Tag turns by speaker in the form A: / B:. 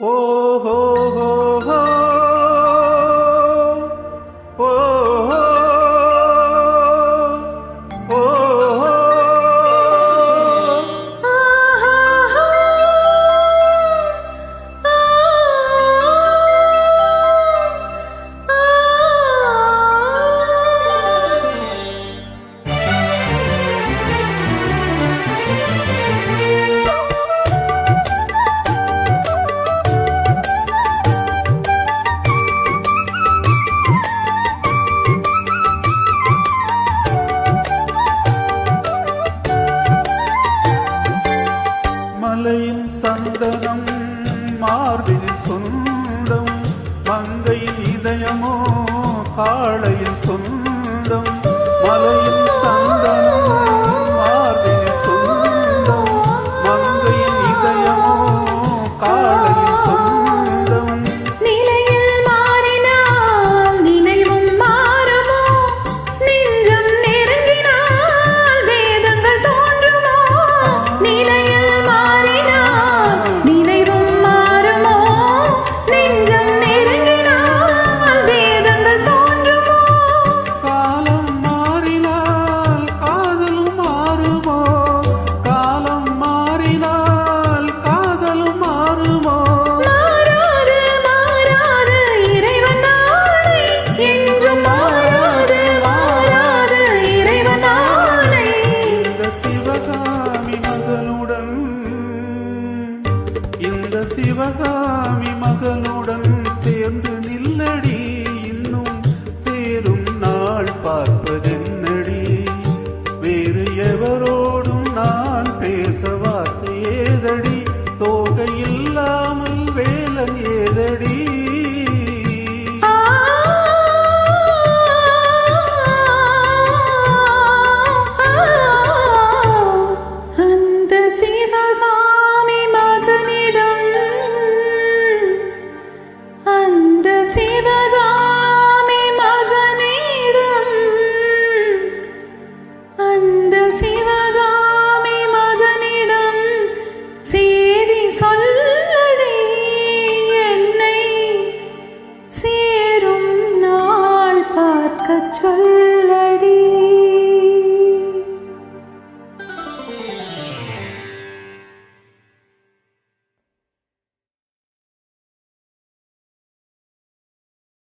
A: Oh, oh, oh. நேரமோ காளையின் சொந்தம் மலையின் எதடி